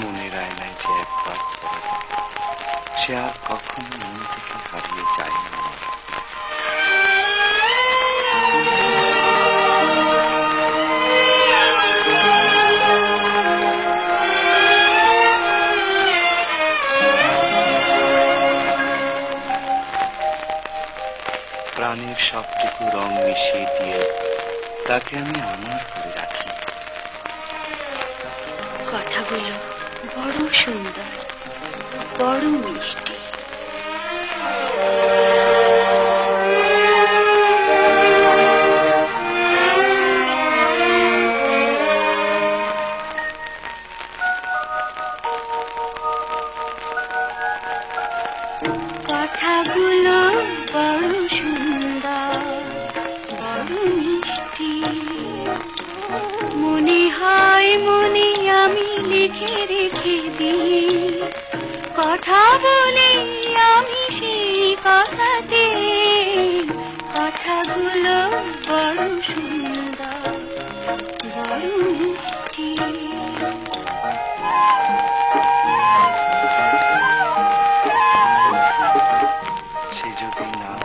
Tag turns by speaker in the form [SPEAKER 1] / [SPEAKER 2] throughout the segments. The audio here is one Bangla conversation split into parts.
[SPEAKER 1] মনের আয়নায় যে একবার সে আর কখনো মন থেকে হারিয়ে যায় না। প্রাণের সবটুকু রং মিশিয়ে দিয়ে তাকে আমি আমার করে রাখি
[SPEAKER 2] সুন্দর বড় মিষ্টি। কথাগুলো বড় লিখে রেখে দিই কথা বলে আমি সেই কথাতে। কথাগুলো বড় সুন্দর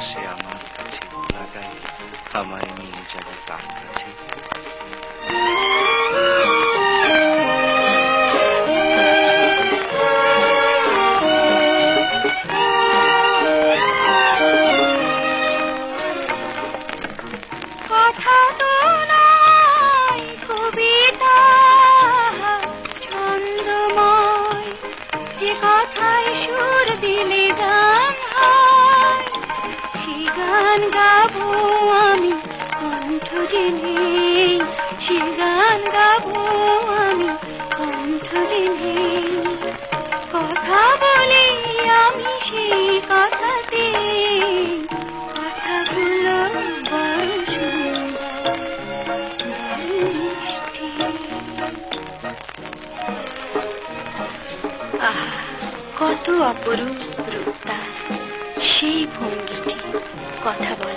[SPEAKER 1] সে আমার কাছে আমায় নিয়ে যাবে তার কাছে।
[SPEAKER 2] কথা বলি আমি সেই কথাতে কথাগুলো কত অপরূপ রূপ তার সেই ভঙ্গিটি কথা বলা।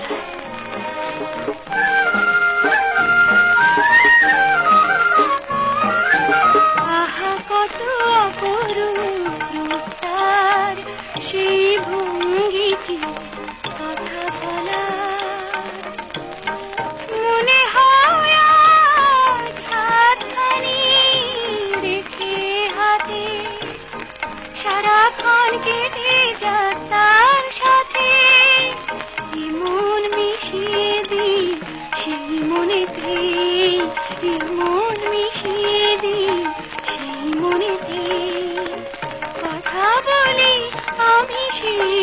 [SPEAKER 2] সেই মনেতে মন মিশিয়ে দিই সেই কথা বলি আমি সেই